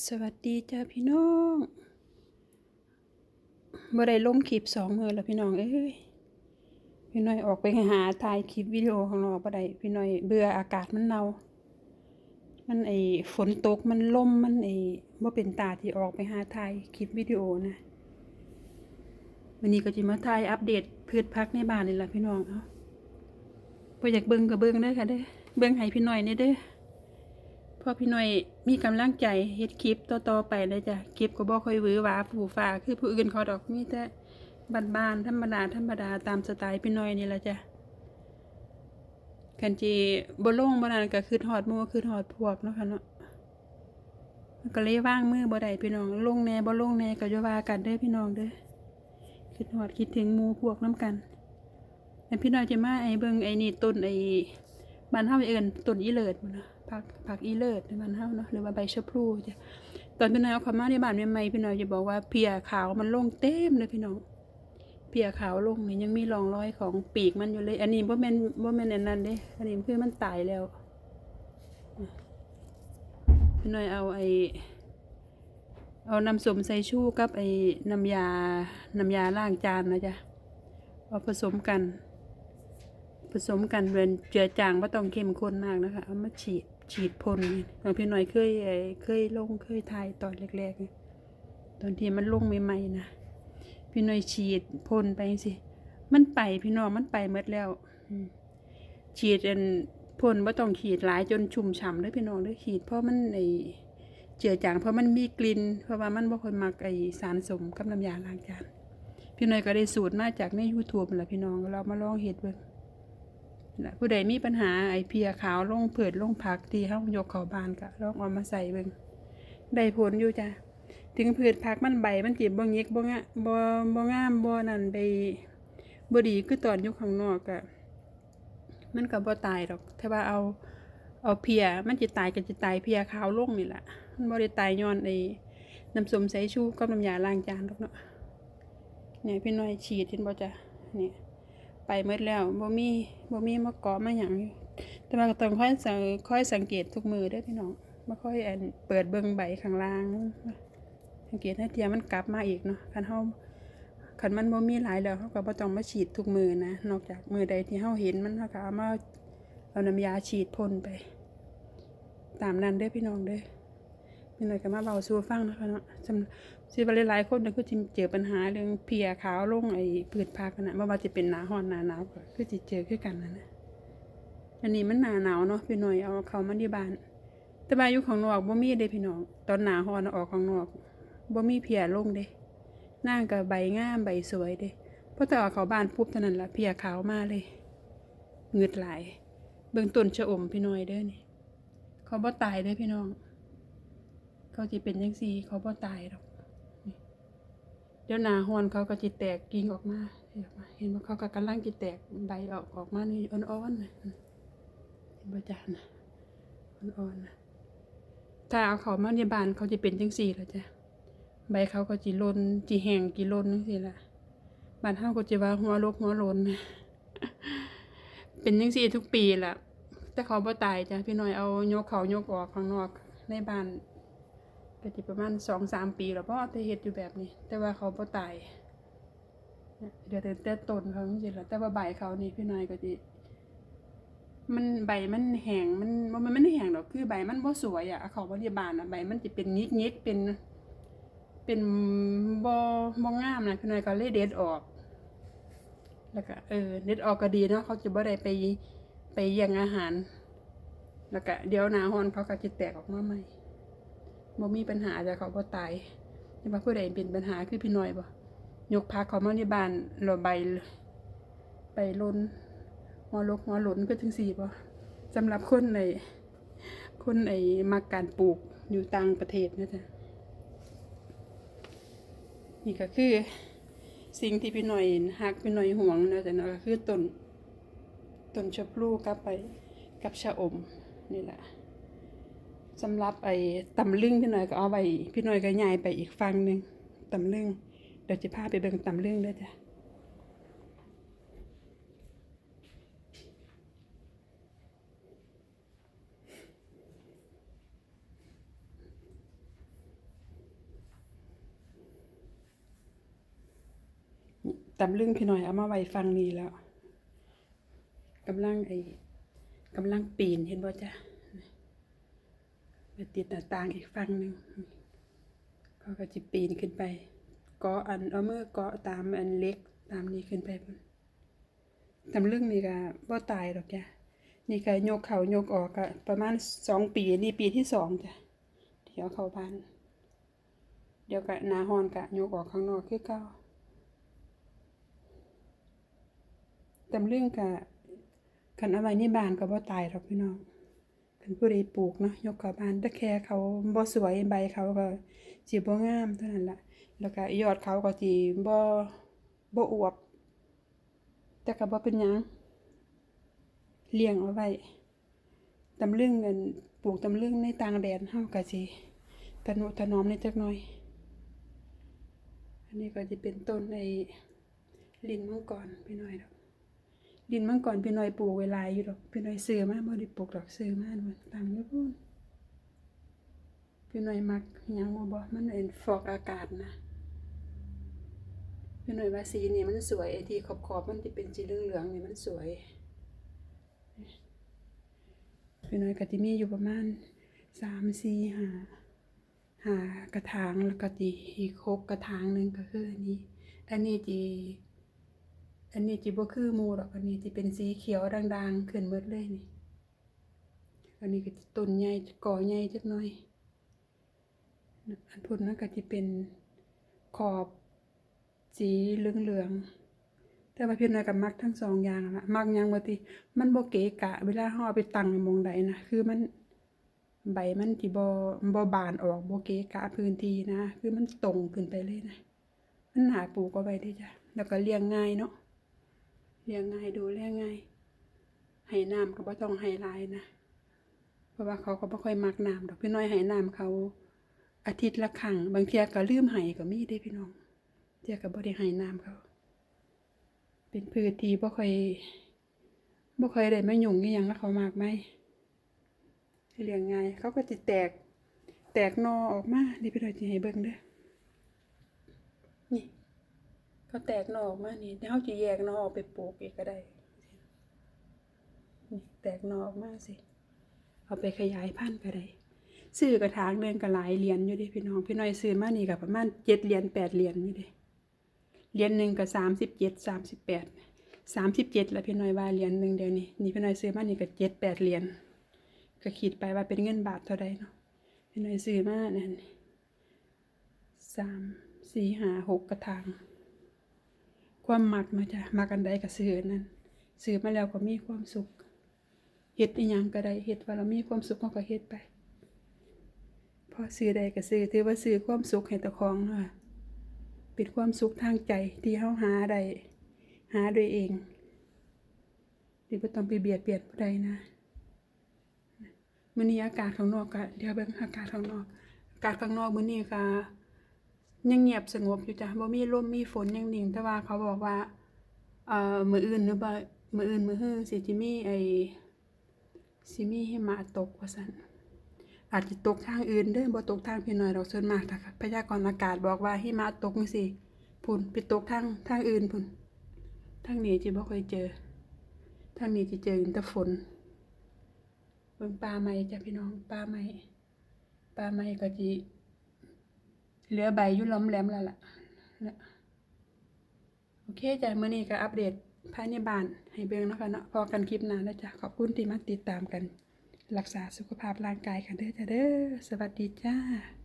สวัสดีจ้าพี่น้องบ่ได้ลงคลิปสองมือแล้วพี่น้องเอ้ย พี่น้อยออกไปหาถ่ายคลิปวิดีโอของเราบ่ได้พี่น้อยเบื่ออากาศมันหนาวมันไอฝนตกมันลมมันไอบ่เป็นตาที่ออกไปหาถ่ายคลิปวิดีโอนะวันนี้ก็จะมาถ่ายอัปเดตพืชพักในบ้านนี่แหละพี่น้อง เอ้าบ่อยากเบิ่งก็เบิ่งเด้อค่ะเด้อ เบิ่งให้พี่น้อยนี่เด้อ พอพี่หน่อยมีกำลังใจเฮ็ดคลิปต่อๆไปเลยจ้ะคลิปก็บ่ค่อยวือหวาผู้ฟ้าคือผู้อื่นเขาดอกมีแต่บ้านๆธรรมดาธรรมดาตามสไตล์พี่หน่อยนี่แหละจ้ะกันจีบ่ลงบ่นั่นก็คือฮอดมู่คือฮอดพวกเนาะค่ะเนาะมันก็เลยว่างมือบ่ได้พี่น้องลงแน่บ่ลงแน่ก็อย่าว่ากันเด้อพี่น้องเด้อคิดฮอดคิดถึงหมู่พวกนํกันอันพี่น้อยจะมาไอ้เบิ่งไอ้นี่ต้นไอ้ บ้านเฮาเอิ้นต้นอีเลิศบ่เนาะผักผักอีเลิศในบ้านเฮาเนาะหรือว่าใบชะพลูจ้ะตอนพี่น้อยเอาเข้ามมาในบ้านใหม่ๆพี่น้อยจะบอกว่าเพียขาวมันลงเต็มเลยพี่น้องเพียขาวลงนี่ยังมีรองรอยของปีกมันอยู่เลย อันนี้บ่แม่นบ่แม่นอันนั้นเด้อันนี้คือมันตายแล้วพี่น้อยเอาไอ้เอาน้ำส้มสายชูกับไอ้น้ำยา น้ำยาล้างจานนะจ๊ะเอาผสมกัน ผสมกันเป็นเจือจางไม่ต้องเข้มข้นมากนะคะเอามาฉีดฉีดพ่นบางพี่หน่อยเคยเคยลงเคยถ่ายตอนแรกๆตอนที่มันลงใหม่ๆนะพี่หน่อยฉีดพ่นไปสิมันไปพี่น้องมันไปหมดแล้วฉีดอันพ่นไม่ต้องฉีดหลายจนชุ่มฉ่ำเลยพี่น้องเลยฉีดเพราะมันไอเจือจางเพราะมันมีกลิ่นเพราะว่ามันบ่ค่อยมักไอสารสมกับน้ำยาล้างจานพี่น่อยก็ได้สูตรมาจากใน YouTube นั่นแหละพี่น้องเรามาลองเฮ็ดเบิ่ง นะผู้ใดมีปัญหาไอเพียขาวลงเผิดลงผักที่เฮายกเข้าบานก็ลองเอามาใส่เบิ่งได้ผลอยู่จ้ะถึงพืชผักมันใบมันจีบบ่เง็กบ่งะบ่บ่งามบ่นั่นไปบ่ดีคือตอนอยู่ข้างนอกก็มันก็บ่ตายดอกถ้าว่าเอาเอาเพียมันจะตายก็จะตายเพียขาวลงนี่แหละมันบ่ได้ตายย้อนไอ้น้ำส้มสายชูกับน้ำยาล้างจานดอกเนาะเนี่ยพี่น้อยฉีดเห็นบ่จ้ะนี่ ไปหมดแล้วบ่มีบ่มีมาเกาะมาหยังแต่ว่าก็ต้องค่อยสังค่อยสังเกตทุกมือเด้อพี่น้องบ่ค่อยอันเปิดเบิ่งใบข้างล่าง สังเกตให้เทียมันกลับมาอีกเนาะคันเฮาคันมันบ่มีหลายแล้วเฮาก็บ่ต้องมาฉีดทุกมือนะนอกจากมือใดที่เฮาเห็นมันเฮาก็เอามาเอาน้ำยาฉีดพ่นไป ตามนั้นเด้อพี่น้องเด้อ พี่น้อยก็มาเบาสู่ฟังนะคะเนาะสำสิบหลายๆคนเนี่ยคือจิเจอปัญหาเรื่องเพียขาวลงไอ้พืชผักนั่นนะไม่ว่าจะเป็นหนาร้อนหนาหนาวก็คือจิเจอคือกันนั่นนะอันนี้มันหนาหนาวเนาะพี่หน่อยเอาเขามาที่บ้านแต่บายู่ของนอกบ่มีเด้พี่น้องตอนหนาร้อนออกของนอกบ่มีเพียลงเด้นั่งกับใบงามใบสวยเด้พอแต่ออกเขาบ้านปุ๊บเท่านั้นละเพียขาวมาเลยเงืดหลายเบื้องต้นชะอมพี่น้อยเด้อนี่เขาบ่ตายเด้อพี่น้อง เขาจะเป็นยังซี่เขาบ่ตายหรอกเดี๋ยวหนาฮอนเขาก็จิแตกกิ่งออกมา เห็นว่าเขาก็กำลังจิแตกใบออกออกมานี่อ่อนๆนะเห็นบ่จานนะอ่อนๆนะถ้าเอาเขามาในบ้านเขาจะเป็นจังสี่ละจ้ะใบเขาก็จิลนจิแห้งจิลนจังสี่ละบ้านเฮาก็จะว่าหัวลกหัวลนเป็นจังสี่ทุกปีละแต่เขาบ่ตายจ้ะพี่น้อยเอายกเขายกออกข้างนอกในบ้าน ก็จะประมาณสองสามปีแล้วเพราะแต่เห็ดอยู่แบบนี้ แต่ว่าเขาบ่ตายเนี่ยเดี๋ยวแต่ต้นเขาจริงๆแล้วแต่ว่าใบเขานี่พี่น้อยก็จะมันใบมันแห้งมันมันไม่ได้แห้งหรอกคือใบมันบ่สวยอะเอาเขาบริบาลอะใบมันจะเป็นยิกยิกๆเป็น เป็นบ่บ่งามนะพี่น้อยก็เลยเด็ดออก แล้วก็เออเด็ดออกก็ดีเนาะเขาจะบ่ได้ไปไปแย่งอาหาร แล้วก็เดี๋ยวหนาฮอนเขาก็จะแตกออกมาใหม่ บ่มีปัญหาแต่เขาบ่ตายแต่ว่าผู้ใดเป็นปัญหาคือพี่น้อยบ่ยกพาเขามาในบ้านราใบไปล้นหัวลกหัวหล่นก็ถึงสี่บ่สำหรับคนในคนไอ้มักการปลูกอยู่ต่างประเทศนะจ๊ะนี่ก็คือสิ่งที่พี่น้อยฮักพี่น้อยห่วงนะจ๊ะเนาะก็คือต้นต้นชะพลูกับไปกับชะอมนี่แหละ สำหรับไอ้ตำลึงพี่หน่อยก็เอาไว้พี่หน่อยก็ย้ายไปอีกฟังหนึ่งตำลึงเดี๋ยวจะพาไปเบิ่งตำลึงด้วยจ้ะตำลึงพี่หน่อยเอามาไว้ฟังนี้แล้วกำลังไอ้กำลังปีนเห็นบ่จ้ะ ไปติดหน้าต่างอีกฝั่งหนึ่งก็จะปีนขึ้นไปเกาะอันเอามือเกาะตามอันเล็กตามนี้ขึ้นไปพุ่นตำลึงนี่ก็บ่ตายหรอกจ้ะนี่ก็ยกเขายกออกก็ประมาณสองปีนี่ปีที่สองจ้ะเดี๋ยวเข้าบ้าน เดี๋ยวก็นาฮอนกะยกออกข้างนอกคือเก่าตำลึงกะคันเอาไว้ในบ้านก็บ่ตายหรอกพี่น้อง คันผู้ใดปลูกเนาะยกเข้าบ้านแต่แค่เขาบ่สวยใบเขาก็สิบ่งามเท่านั้นละแล้วก็ยอดเขาก็สิบ่บ่อวบ แต่ก็บ่เป็นหยังเลี้ยงเอาไว้ตำลึงเงินปลูกตำลึงในต่างแดนเฮาก็สิตะนุถนอมนิดจักหน่อย อันนี้ก็จะเป็นต้นในลินมังกรพี่น้อยดอก ลินมังกรพี่น้อยปลูกเวลายอยู่ดอกพี่น้อยซื้อมาบ่ได้ปลูกดอกซื้อมามันตังอยู่พุ่นพี่น้อยมักยังบ่บ่มันเป็นฟอกอากาศนะพี่หน่อยว่าสีนี่มันสวยไอ้ที่ขอบขอบๆมันจะเป็นสีเหลืองๆนี่มันสวยพี่หน่อยก็จะมีอยู่ประมาณสามสี่หาหากระถางแล้วก็จีอีกหกกระถางหนึ่งก็คืออันนี้ อันนี้จี อันนี้จีบ่คือมูหรอกอันนี้จะเป็นสีเขียวด่างๆขึ้นหมดเลยนี่ อันนี้ก็จะต้นใหญ่ก่อใหญ่จักหน่อย อันพุ่นนั่นก็จะเป็นขอบสีเหลืองๆ แต่ว่าพี่น้อยกับมักทั้งสองอย่างอะละมักยังบ่ติมันโบเกะกะ เวลาเฮาเอไปตั้งในมองใดนะ คือมันใบมันสิบ่บ่บานออกโบเกะกะพื้นที่นะ คือมันตรงขึ้นไปเลยนะ มันหาปลูกเอาไว้ได้จ้ะ แล้วก็เลี้ยงง่ายเนาะ เลี้ยงง่ายดูแลง่ายให้น้ำก็บ่ต้องให้ลายนะ เพราะว่าเขาก็บ่ค่อยมักน้ำดอกพี่น้อยให้น้ำเขาอาทิตย์ละครั้งบางเทียก็ลืมให้ก็มีเด้พี่น้องเจ้าก็บ่ได้ให้น้ำเขา เป็นพืชที่บ่ค่อยบ่ค่อยได้มายุ่งอีหยังแล้วเขามากไหมเลี้ยงง่ายเขาก็สิแตกแตกนอออกมานี่พี่น้อยสิให้เบิ่งเด้อนี่ เขาแตกนอกมานี่เดี๋ยวเฮาสิแยกนอกไปปลูกอีกก็ได้นี่แตกนอกมาสิ เอาไปขยายพันธุ์ก็ได้ซื้อกระถางหนึงก็หลายเหรียญอยู่ดิพี่น้องพี่น้อยซื้อมานี่ก็ประมาณ7เหรียญ8เหรียญอยู่เดิเหรียญหนึ่งก็สามสิบเจ็ดสามสิบแปดสามสิบเจ็ดแล้วพี่น้อยว่าเหรียญหนึ่งเดียวนี่นี่พี่น้อยซื้อมานี่ก็เจ็ดแปดเหรียญก็คิดไปว่าเป็นเงินบาทเท่าใดเนาะพี่น้อยซื้อมานั่นสามสี่ห้าหกกระถาง ความมักมาจ้ะมักอันใดก็ซื้ออันนั้นซื้อมาแล้วก็มีความสุขเฮ็ดอีหยังก็ได้เฮ็ดว่าเรามีความสุขเราก็เฮ็ดไป พอซื้อใดก็ซื้อถือว่าซื้อความสุขให้ตะของเนาะเป็นความสุขทางใจที่เฮาหาได้หาด้วยเองที่บ่ต้องไปเบียดเบียนผู้ใดนะมื้อนี้อากาศข้างนอกก็เดี๋ยวเบิ่งอากาศข้างนอกอากาศข้างนอกมื้อนี้ก็ ยังเงียบสงบอยู่จ้ะบ่มีลมมีฝนยังนิ่ง แต่ว่าเขาบอกว่า เอ่อมืออื่นหรือบ่มืออื่นมือฮื้อสิจิมีไอ้สิมีหิมะตกว่าซั่นอาจจะตกทางอื่นเด้อบ่ตกทางพี่น้อยดอกส่วนมากถ้าพยากรณ์อากาศบอกว่าหิมะตกจังซี่พุ่นไปตกทางทางอื่นพุ่นทางนี้สิบ่ค่อยเจอทางนี้สิเจอแต่ฝนเบิ่งป่าไม้จ้ะพี่น้องป่าไม้ป่าไม้ก็สิ เหลือใบอยุ่ล้อมแหลมแล้วล่ะโอเคจ้ะมื้อนี้ก็อัปเดตภายในบ้านให้เบิ่งนะคะเนาะพอกันคลิปหน้าแล้วจ้ะขอบคุณที่มาติดตามกัน รักษาสุขภาพร่างกายกันเด้อจ้าเด้อสวัสดีจ้า